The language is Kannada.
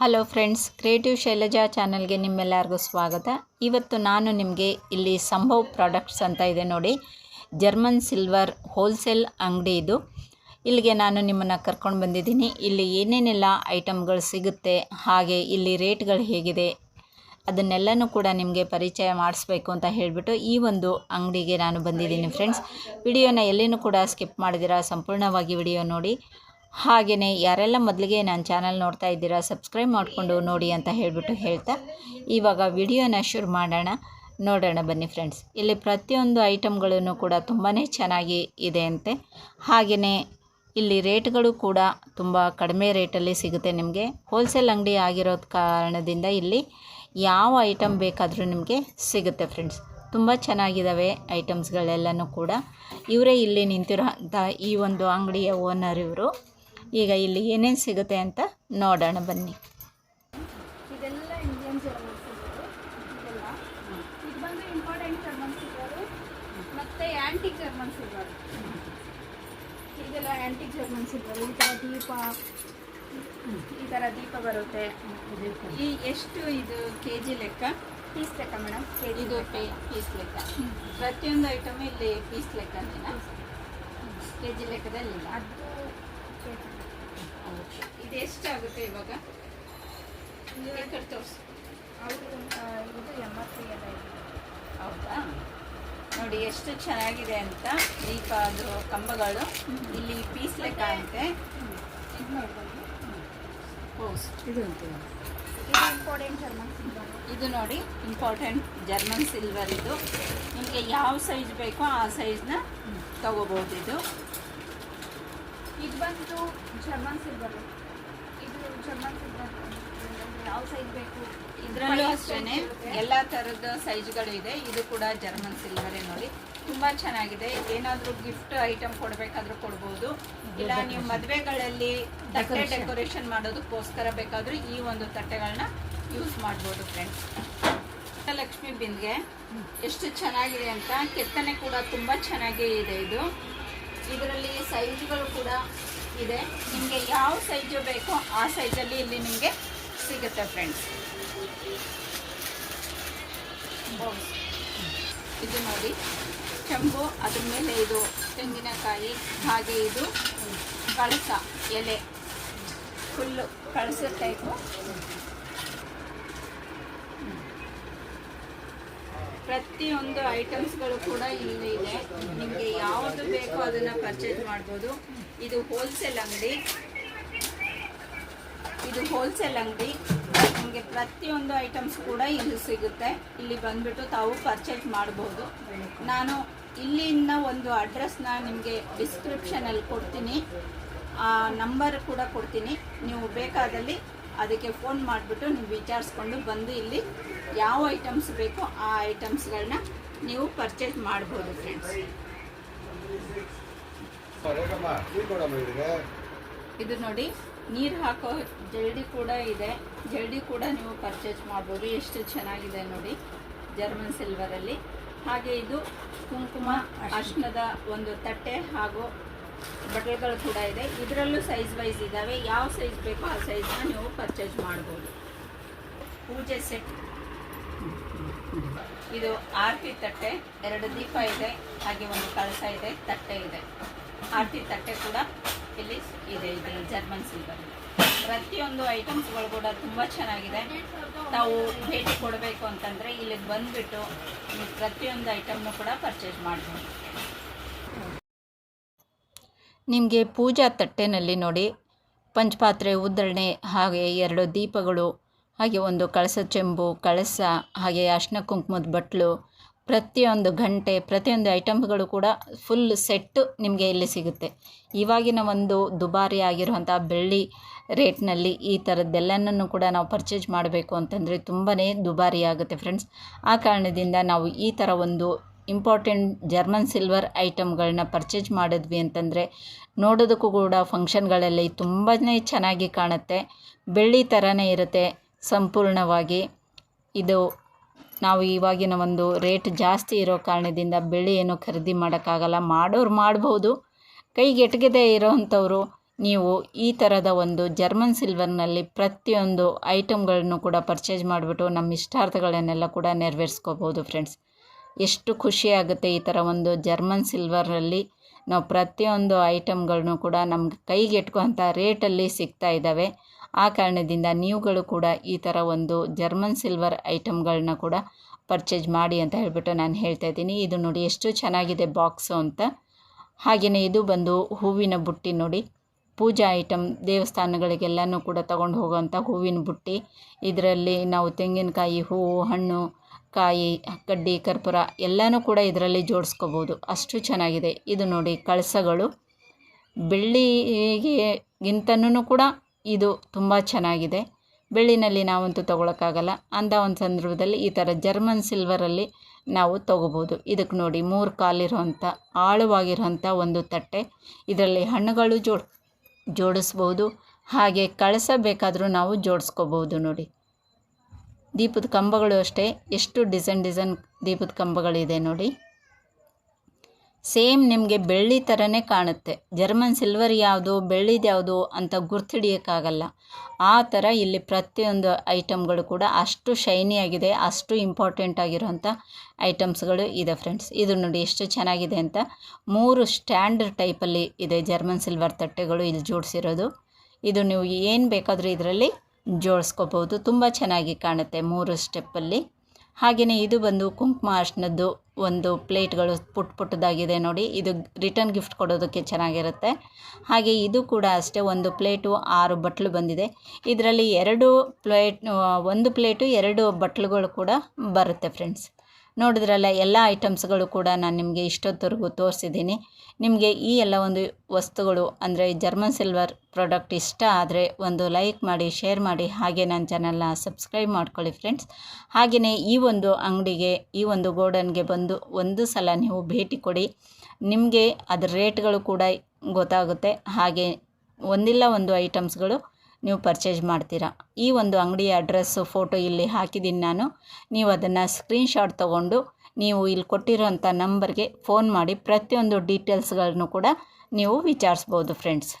ಹಲೋ ಫ್ರೆಂಡ್ಸ್ ಕ್ರಿಯೇಟಿವ್ ಶೈಲಜಾ ಚಾನಲ್ಗೆ ನಿಮ್ಮೆಲ್ಲರಿಗೂ ಸ್ವಾಗತ. ಇವತ್ತು ನಾನು ನಿಮಗೆ ಇಲ್ಲಿ ಸಂಭವ್ ಪ್ರಾಡಕ್ಟ್ಸ್ ಅಂತ ಇದೆ ನೋಡಿ. ಜರ್ಮನ್ ಸಿಲ್ವರ್ ಹೋಲ್ಸೇಲ್ ಅಂಗಡಿ ಇದು. ಇಲ್ಲಿಗೆ ನಾನು ನಿಮ್ಮನ್ನು ಕರ್ಕೊಂಡು ಬಂದಿದ್ದೀನಿ. ಇಲ್ಲಿ ಏನೇನೆಲ್ಲ ಐಟಮ್ಗಳು ಸಿಗುತ್ತೆ, ಹಾಗೆ ಇಲ್ಲಿ ರೇಟ್ಗಳು ಹೇಗಿದೆ ಅದನ್ನೆಲ್ಲನೂ ಕೂಡ ನಿಮಗೆ ಪರಿಚಯ ಮಾಡಿಸ್ಬೇಕು ಅಂತ ಹೇಳಿಬಿಟ್ಟು ಈ ಒಂದು ಅಂಗಡಿಗೆ ನಾನು ಬಂದಿದ್ದೀನಿ ಫ್ರೆಂಡ್ಸ್ ವಿಡಿಯೋನ ಎಲ್ಲಿನೂ ಕೂಡ ಸ್ಕಿಪ್ ಮಾಡಿದ್ದೀರಾ ಸಂಪೂರ್ಣವಾಗಿ ವಿಡಿಯೋ ನೋಡಿ. ಹಾಗೆಯೇ ಯಾರೆಲ್ಲ ಮೊದಲಿಗೆ ನನ್ನ ಚಾನಲ್ ನೋಡ್ತಾ ಇದ್ದೀರಾ ಸಬ್ಸ್ಕ್ರೈಬ್ ಮಾಡಿಕೊಂಡು ನೋಡಿ ಅಂತ ಹೇಳಿಬಿಟ್ಟು ಹೇಳ್ತಾ, ಇವಾಗ ವಿಡಿಯೋನ ಶುರು ಮಾಡೋಣ. ನೋಡೋಣ ಬನ್ನಿ ಫ್ರೆಂಡ್ಸ್ ಇಲ್ಲಿ ಪ್ರತಿಯೊಂದು ಐಟಮ್ಗಳನ್ನು ಕೂಡ ತುಂಬಾ ಚೆನ್ನಾಗಿ ಇದೆ ಅಂತೆ. ಹಾಗೆಯೇ ಇಲ್ಲಿ ರೇಟ್ಗಳು ಕೂಡ ತುಂಬ ಕಡಿಮೆ ರೇಟಲ್ಲಿ ಸಿಗುತ್ತೆ ನಿಮಗೆ. ಹೋಲ್ಸೇಲ್ ಅಂಗಡಿ ಆಗಿರೋದ ಕಾರಣದಿಂದ ಇಲ್ಲಿ ಯಾವ ಐಟಮ್ ಬೇಕಾದರೂ ನಿಮಗೆ ಸಿಗುತ್ತೆ ಫ್ರೆಂಡ್ಸ್ ತುಂಬ ಚೆನ್ನಾಗಿದ್ದಾವೆ ಐಟಮ್ಸ್ಗಳೆಲ್ಲನೂ ಕೂಡ. ಇವರೇ ಇಲ್ಲಿ ನಿಂತಿರೋ ಈ ಒಂದು ಅಂಗಡಿಯ ಓನರ್ ಇವರು. ಈಗ ಇಲ್ಲಿ ಏನೇನು ಸಿಗುತ್ತೆ ಅಂತ ನೋಡೋಣ ಬನ್ನಿ. ಇದೆಲ್ಲ ಆ್ಯಂಟಿಕ್ ಜರ್ಮನ್ ಸಿಲ್ವರ್ ಈ ಥರ ದೀಪ ಈ ಥರ ದೀಪ ಬರುತ್ತೆ. ಈ ಎಷ್ಟು ಇದು ಕೆ ಜಿ ಲೆಕ್ಕ? ಪೀಸ್ ಲೆಕ್ಕ ಮೇಡಮ್ ಕೆ ಜಿ ಇದು ಪೀಸ್ ಲೆಕ್ಕ. ಪ್ರತಿಯೊಂದು ಐಟಮ್ ಇಲ್ಲಿ ಪೀಸ್ ಲೆಕ್ಕ ಕೆ ಜಿ ಲೆಕ್ಕದಲ್ಲಿ ಅದು. ಇದು ಎಷ್ಟಾಗುತ್ತೆ ಇವಾಗ? ತೋರಿಸಿ. ಅವ್ರು ಇದು ಎಂಬತ್ತು ಎಲ್ಲ ಇದೆ ಹೌದಾ? ನೋಡಿ ಎಷ್ಟು ಚೆನ್ನಾಗಿದೆ ಅಂತ ದೀಪ ಅದು ಕಂಬಗಳು. ಇಲ್ಲಿ ಪೀಸ್ ಲೆಕ್ಕ ಅಂತೆ. ಇದು ನೋಡ್ಬೋದು. ಇದು ಇದು ಇಂಪಾರ್ಟೆಂಟ್ ಜರ್ಮನ್ ಸಿಲ್ವರ್ ಇದು ನೋಡಿ ಇಂಪಾರ್ಟೆಂಟ್ ಜರ್ಮನ್ ಸಿಲ್ವರ್ ಇದು. ನಿಮಗೆ ಯಾವ ಸೈಜ್ ಬೇಕೋ ಆ ಸೈಜ್ನ ತಗೋಬಹುದು ಇದು. ಇದು ಬಂದು ಜರ್ಮನ್ ಸಿಲ್ವರ್ ಇದು ಜರ್ಮನ್ ಸಿಲ್ವರ್ ಯಾವ ಸೈಜ್ ಬೇಕು? ಇದರಲ್ಲೂ ಅಷ್ಟೇ. ಎಲ್ಲ ಥರದ ಸೈಜ್ಗಳು ಇದೆ ಇದು ಕೂಡ ಜರ್ಮನ್ ಸಿಲ್ವರೇ ನೋಡಿ. ತುಂಬ ಚೆನ್ನಾಗಿದೆ. ಏನಾದರೂ ಗಿಫ್ಟ್ ಐಟಮ್ ಕೊಡಬೇಕಾದ್ರೂ ಕೊಡ್ಬೋದು. ಇಲ್ಲ ನೀವು ಮದುವೆಗಳಲ್ಲಿ ತಟ್ಟೆ ಡೆಕೋರೇಷನ್ ಮಾಡೋದಕ್ಕೋಸ್ಕರ ಬೇಕಾದರೂ ಈ ಒಂದು ತಟ್ಟೆಗಳನ್ನ ಯೂಸ್ ಮಾಡ್ಬೋದು ಫ್ರೆಂಡ್ಸ್ ಲಕ್ಷ್ಮಿ ಬಿಂದ್ಗೆ ಎಷ್ಟು ಚೆನ್ನಾಗಿದೆ ಅಂತ ಕೆತ್ತನೆ ಕೂಡ ತುಂಬಾ ಚೆನ್ನಾಗೇ ಇದೆ ಇದು. ಇದರಲ್ಲಿ ಸೈಜ್ಗಳು ಕೂಡ ಇದೆ. ನಿಮಗೆ ಯಾವ ಸೈಜ್ ಬೇಕೋ ಆ ಸೈಜಲ್ಲಿ ಇಲ್ಲಿ ನಿಮಗೆ ಸಿಗುತ್ತೆ ಫ್ರೆಂಡ್ಸ್ ಇದು ನೋಡಿ. ಚೆಂಬು ಅದ್ರ ಮೇಲೆ ಇದು ತೆಂಗಿನಕಾಯಿ, ಹಾಗೆ ಇದು ಕಳಸ ಎಲೆ. ಫುಲ್ಲು ಕಳಸ ಟೈಪು ಪ್ರತಿಯೊಂದು ಐಟಮ್ಸ್ಗಳು ಕೂಡ ಇಲ್ಲಿ ಇದೆ. ನಿಮಗೆ ಯಾವುದು ಬೇಕೋ ಅದನ್ನು ಪರ್ಚೇಸ್ ಮಾಡ್ಬೋದು. ಇದು ಹೋಲ್ಸೇಲ್ ಅಂಗಡಿ. ಇದು ಹೋಲ್ಸೇಲ್ ಅಂಗಡಿ. ನಿಮಗೆ ಪ್ರತಿಯೊಂದು ಐಟಮ್ಸ್ ಕೂಡ ಇಲ್ಲಿ ಸಿಗುತ್ತೆ. ಇಲ್ಲಿ ಬಂದ್ಬಿಟ್ಟು ತಾವು ಪರ್ಚೇಸ್ ಮಾಡ್ಬೋದು. ನಾನು ಇಲ್ಲಿಂದ ಒಂದು ಅಡ್ರೆಸ್ನ ನಿಮಗೆ ಡಿಸ್ಕ್ರಿಪ್ಷನಲ್ಲಿ ಕೊಡ್ತೀನಿ. ಆ ನಂಬರ್ ಕೂಡ ಕೊಡ್ತೀನಿ. ನೀವು ಬೇಕಾದಲ್ಲಿ ಅದಕ್ಕೆ ಫೋನ್ ಮಾಡಿಬಿಟ್ಟು ನೀವು ವಿಚಾರಿಸ್ಕೊಂಡು ಬಂದು ಇಲ್ಲಿ ಯಾವ ಐಟಮ್ಸ್ ಬೇಕೋ ಆ ಐಟಮ್ಸ್ಗಳನ್ನ ನೀವು ಪರ್ಚೇಸ್ ಮಾಡ್ಬೋದು ಫ್ರೆಂಡ್ಸ್ ಇದು ನೋಡಿ. ನೀರು ಹಾಕೋ ಜಲ್ಡಿ ಕೂಡ ಇದೆ. ಜಲ್ಡಿ ಕೂಡ ನೀವು ಪರ್ಚೇಸ್ ಮಾಡ್ಬೋದು. ಎಷ್ಟು ಚೆನ್ನಾಗಿದೆ ನೋಡಿ ಜರ್ಮನ್ ಸಿಲ್ವರಲ್ಲಿ ಹಾಗೆ ಇದು ಕುಂಕುಮ ಅಷ್ಟದ ಒಂದು ತಟ್ಟೆ ಹಾಗೂ ಬಟ್ಟೆಗಳು ಕೂಡ ಇದೆ. ಇದರಲ್ಲೂ ಸೈಜ್ ವೈಸ್ ಇದ್ದಾವೆ ಯಾವ ಸೈಜ್ ಬೇಕೋ ಆ ಸೈಜ್ನ ನೀವು ಪರ್ಚೇಸ್ ಮಾಡ್ಬೋದು. ಪೂಜೆ ಸೆಟ್ ಇದು ಆರತಿ ತಟ್ಟೆ. ಎರಡು ದೀಪ ಇದೆ. ಹಾಗೆ ಒಂದು ಕಳಸ ಇದೆ. ತಟ್ಟೆ ಇದೆ. ಆರತಿ ತಟ್ಟೆ ಕೂಡ ಇಲ್ಲಿ ಇದೆ, ಇದು ಜರ್ಮನ್ ಸಿಲ್ವರ್ ಪ್ರತಿಯೊಂದು ಐಟಮ್ಸ್ಗಳು ಕೂಡ ತುಂಬ ಚೆನ್ನಾಗಿದೆ. ತಾವು ಭೇಟಿ ಕೊಡಬೇಕು ಅಂತಂದರೆ ಇಲ್ಲಿಗೆ ಬಂದುಬಿಟ್ಟು ಪ್ರತಿಯೊಂದು ಐಟಮ್ನು ಕೂಡ ಪರ್ಚೇಸ್ ಮಾಡ್ಬೋದು. ನಿಮಗೆ ಪೂಜಾ ತಟ್ಟೆನಲ್ಲಿ ನೋಡಿ, ಪಂಚಪಾತ್ರೆ, ಉದ್ದರಣೆ ಹಾಗೆ ಎರಡು ದೀಪಗಳು, ಹಾಗೆ ಒಂದು ಕಳಸ ಚೆಂಬು, ಕಳಸ, ಹಾಗೆ ಅರ್ಶಿನ ಕುಂಕುಮದ ಬಟ್ಲು ಪ್ರತಿಯೊಂದು ಗಂಟೆ, ಪ್ರತಿಯೊಂದು ಐಟಮ್ಗಳು ಕೂಡ ಫುಲ್ ಸೆಟ್ಟು ನಿಮಗೆ ಇಲ್ಲಿ ಸಿಗುತ್ತೆ. ಇವಾಗಿನ ಒಂದು ದುಬಾರಿ ಆಗಿರುವಂಥ ಬೆಳ್ಳಿ ರೇಟ್ನಲ್ಲಿ ಈ ಥರದ್ದೆಲ್ಲನೂ ಕೂಡ ನಾವು ಪರ್ಚೇಸ್ ಮಾಡಬೇಕು ಅಂತಂದರೆ ತುಂಬಾ ದುಬಾರಿ ಆಗುತ್ತೆ ಫ್ರೆಂಡ್ಸ್ ಆ ಕಾರಣದಿಂದ ನಾವು ಈ ಥರ ಒಂದು ಇಂಪಾರ್ಟೆಂಟ್ ಜರ್ಮನ್ ಸಿಲ್ವರ್ ಐಟಮ್ಗಳನ್ನ ಪರ್ಚೇಸ್ ಮಾಡಿದ್ವಿ ಅಂತಂದರೆ ನೋಡೋದಕ್ಕೂ ಕೂಡ ಫಂಕ್ಷನ್ಗಳಲ್ಲಿ ತುಂಬಾ ಚೆನ್ನಾಗಿ ಕಾಣುತ್ತೆ. ಬೆಳ್ಳಿ ಥರನೇ ಇರುತ್ತೆ ಸಂಪೂರ್ಣವಾಗಿ. ಇದು ನಾವು ಇವಾಗಿನ ಒಂದು ರೇಟ್ ಜಾಸ್ತಿ ಇರೋ ಕಾರಣದಿಂದ ಬೆಳೆ ಏನು ಖರೀದಿ ಮಾಡೋಕ್ಕಾಗಲ್ಲ. ಮಾಡೋರು ಮಾಡ್ಬೋದು. ಕೈಗೆಟಕದೇ ಇರೋವಂಥವ್ರು ನೀವು ಈ ಥರದ ಒಂದು ಜರ್ಮನ್ ಸಿಲ್ವರ್ನಲ್ಲಿ ಪ್ರತಿಯೊಂದು ಐಟಮ್ಗಳನ್ನು ಕೂಡ ಪರ್ಚೇಸ್ ಮಾಡಿಬಿಟ್ಟು ನಮ್ಮ ಇಷ್ಟಾರ್ಥಗಳನ್ನೆಲ್ಲ ಕೂಡ ನೆರವೇರಿಸ್ಕೋಬೋದು ಫ್ರೆಂಡ್ಸ್. ಎಷ್ಟು ಖುಷಿ ಆಗುತ್ತೆ ಈ ಥರ ಒಂದು ಜರ್ಮನ್ ಸಿಲ್ವರಲ್ಲಿ ನಾವು ಪ್ರತಿಯೊಂದು ಐಟಮ್ಗಳನ್ನು ಕೂಡ ನಮ್ಗೆ ಕೈಗೆ ಅಂಥ ರೇಟಲ್ಲಿ ಸಿಗ್ತಾ ಇದ್ದಾವೆ. ಆ ಕಾರಣದಿಂದ ನೀವುಗಳು ಕೂಡ ಈ ಥರ ಒಂದು ಜರ್ಮನ್ ಸಿಲ್ವರ್ ಐಟಮ್ಗಳನ್ನ ಕೂಡ ಪರ್ಚೇಸ್ ಮಾಡಿ ಅಂತ ಹೇಳಿಬಿಟ್ಟು ನಾನು ಹೇಳ್ತಾ ಇದ್ದೀನಿ. ಇದು ನೋಡಿ ಎಷ್ಟು ಚೆನ್ನಾಗಿದೆ ಬಾಕ್ಸು ಅಂತ. ಹಾಗೆಯೇ ಇದು ಬಂದು ಹೂವಿನ ಬುಟ್ಟಿ ನೋಡಿ. ಪೂಜಾ ಐಟಮ್ ದೇವಸ್ಥಾನಗಳಿಗೆಲ್ಲನೂ ಕೂಡ ತಗೊಂಡು ಹೋಗುವಂಥ ಹೂವಿನ ಬುಟ್ಟಿ. ಇದರಲ್ಲಿ ನಾವು ತೆಂಗಿನಕಾಯಿ, ಹೂವು, ಹಣ್ಣು, ಕಾಯಿ, ಕಡ್ಡಿ, ಕರ್ಪೂರ ಎಲ್ಲನೂ ಕೂಡ ಇದರಲ್ಲಿ ಜೋಡಿಸ್ಕೋಬೋದು. ಅಷ್ಟು ಚೆನ್ನಾಗಿದೆ. ಇದು ನೋಡಿ ಕಳಸಗಳು. ಬೆಳ್ಳಿಗೆ ಗಿಂತನೂ ಕೂಡ ಇದು ತುಂಬ ಚೆನ್ನಾಗಿದೆ. ಬೆಳ್ಳಿನಲ್ಲಿ ನಾವಂತೂ ತೊಗೊಳಕ್ಕಾಗಲ್ಲ. ಅಂಥ ಒಂದು ಸಂದರ್ಭದಲ್ಲಿ ಈ ಥರ ಜರ್ಮನ್ ಸಿಲ್ವರಲ್ಲಿ ನಾವು ತೊಗೋಬೋದು. ಇದಕ್ಕೆ ನೋಡಿ ಮೂರು ಕಾಲಿರುವಂಥ ಆಳವಾಗಿರುವಂಥ ಒಂದು ತಟ್ಟೆ. ಇದರಲ್ಲಿ ಹಣ್ಣುಗಳು ಜೋಡ್ ಜೋಡಿಸ್ಬೋದು. ಹಾಗೆ ಕಳಸ ಬೇಕಾದರೂ ನಾವು ಜೋಡಿಸ್ಕೋಬೋದು ನೋಡಿ. ದೀಪದ ಕಂಬಗಳು ಅಷ್ಟೇ. ಎಷ್ಟು ಡಿಸೈನ್ ಡಿಸೈನ್ ದೀಪದ ಕಂಬಗಳಿದೆ ನೋಡಿ. ಸೇಮ್ ನಿಮಗೆ ಬೆಳ್ಳಿ ಥರನೇ ಕಾಣುತ್ತೆ. ಜರ್ಮನ್ ಸಿಲ್ವರ್ ಯಾವುದು, ಬೆಳ್ಳಿದು ಯಾವುದು ಅಂತ ಗುರ್ತಿಡಿಯೋಕ್ಕಾಗಲ್ಲ. ಆ ಥರ ಇಲ್ಲಿ ಪ್ರತಿಯೊಂದು ಐಟಮ್ಗಳು ಕೂಡ ಅಷ್ಟು ಶೈನಿಯಾಗಿದೆ ಅಷ್ಟು ಇಂಪಾರ್ಟೆಂಟ್ ಆಗಿರುವಂಥ ಐಟಮ್ಸ್ಗಳು ಇದೆ ಫ್ರೆಂಡ್ಸ್. ಇದು ನೋಡಿ ಎಷ್ಟು ಚೆನ್ನಾಗಿದೆ ಅಂತ. ಮೂರು ಸ್ಟ್ಯಾಂಡ್ ಟೈಪಲ್ಲಿ ಇದೆ ಜರ್ಮನ್ ಸಿಲ್ವರ್ ತಟ್ಟೆಗಳು ಇಲ್ಲಿ ಜೋಡಿಸಿರೋದು. ಇದು ನೀವು ಏನು ಬೇಕಾದರೂ ಇದರಲ್ಲಿ ಜೋಡಿಸ್ಕೋಬೋದು ತುಂಬ ಚೆನ್ನಾಗಿ ಕಾಣುತ್ತೆ ಮೂರು ಸ್ಟೆಪ್ಪಲ್ಲಿ. ಹಾಗೆಯೇ ಇದು ಬಂದು ಕುಂಕುಮ ಅರ್ಶಿನದ್ದು ಒಂದು ಪ್ಲೇಟ್ಗಳು ಪುಟ್ ಪುಟ್ಟದಾಗಿದೆ ನೋಡಿ. ಇದು ರಿಟರ್ನ್ ಗಿಫ್ಟ್ ಕೊಡೋದಕ್ಕೆ ಚೆನ್ನಾಗಿರುತ್ತೆ. ಹಾಗೆ ಇದು ಕೂಡ ಅಷ್ಟೇ ಒಂದು ಪ್ಲೇಟು ಆರು ಬಟ್ಲು ಬಂದಿದೆ. ಇದರಲ್ಲಿ ಎರಡು ಪ್ಲೇಟ್, ಒಂದು ಪ್ಲೇಟು ಎರಡು ಬಟ್ಲುಗಳು ಕೂಡ ಬರುತ್ತೆ ಫ್ರೆಂಡ್ಸ್. ನೋಡಿದ್ರಲ್ಲ, ಎಲ್ಲ ಐಟಮ್ಸ್ಗಳು ಕೂಡ ನಾನು ನಿಮಗೆ ಇಷ್ಟೊತ್ತವರೆಗೂ ತೋರಿಸಿದ್ದೀನಿ. ನಿಮಗೆ ಈ ಎಲ್ಲ ಒಂದು ವಸ್ತುಗಳು, ಅಂದರೆ ಜರ್ಮನ್ ಸಿಲ್ವರ್ ಪ್ರಾಡಕ್ಟ್ ಇಷ್ಟ ಆದರೆ ಒಂದು ಲೈಕ್ ಮಾಡಿ ಶೇರ್ ಮಾಡಿ, ಹಾಗೆ ನನ್ನ ಚಾನಲ್ನ ಸಬ್ಸ್ಕ್ರೈಬ್ ಮಾಡ್ಕೊಳ್ಳಿ ಫ್ರೆಂಡ್ಸ್ ಹಾಗೆಯೇ ಈ ಒಂದು ಅಂಗಡಿಗೆ, ಈ ಒಂದು ಗೋಡನ್ಗೆ ಬಂದು ಒಂದು ಸಲ ನೀವು ಭೇಟಿ ಕೊಡಿ. ನಿಮಗೆ ಅದರ ರೇಟ್ಗಳು ಕೂಡ ಗೊತ್ತಾಗುತ್ತೆ. ಹಾಗೆ ಒಂದಿಲ್ಲ ಒಂದು ಐಟಮ್ಸ್ಗಳು ನೀವು ಪರ್ಚೇಸ್ ಮಾಡ್ತೀರಾ. ಈ ಒಂದು ಅಂಗಡಿಯ ಅಡ್ರೆಸ್ಸು ಫೋಟೋ ಇಲ್ಲಿ ಹಾಕಿದ್ದೀನಿ ನಾನು. ನೀವು ಅದನ್ನು ಸ್ಕ್ರೀನ್ಶಾಟ್ ತೊಗೊಂಡು ನೀವು ಇಲ್ಲಿ ಕೊಟ್ಟಿರೋಂಥ ನಂಬರ್ಗೆ ಫೋನ್ ಮಾಡಿ ಪ್ರತಿಯೊಂದು ಡೀಟೇಲ್ಸ್ಗಳನ್ನು ಕೂಡ ನೀವು ವಿಚಾರಿಸ್ಬೋದು ಫ್ರೆಂಡ್ಸ್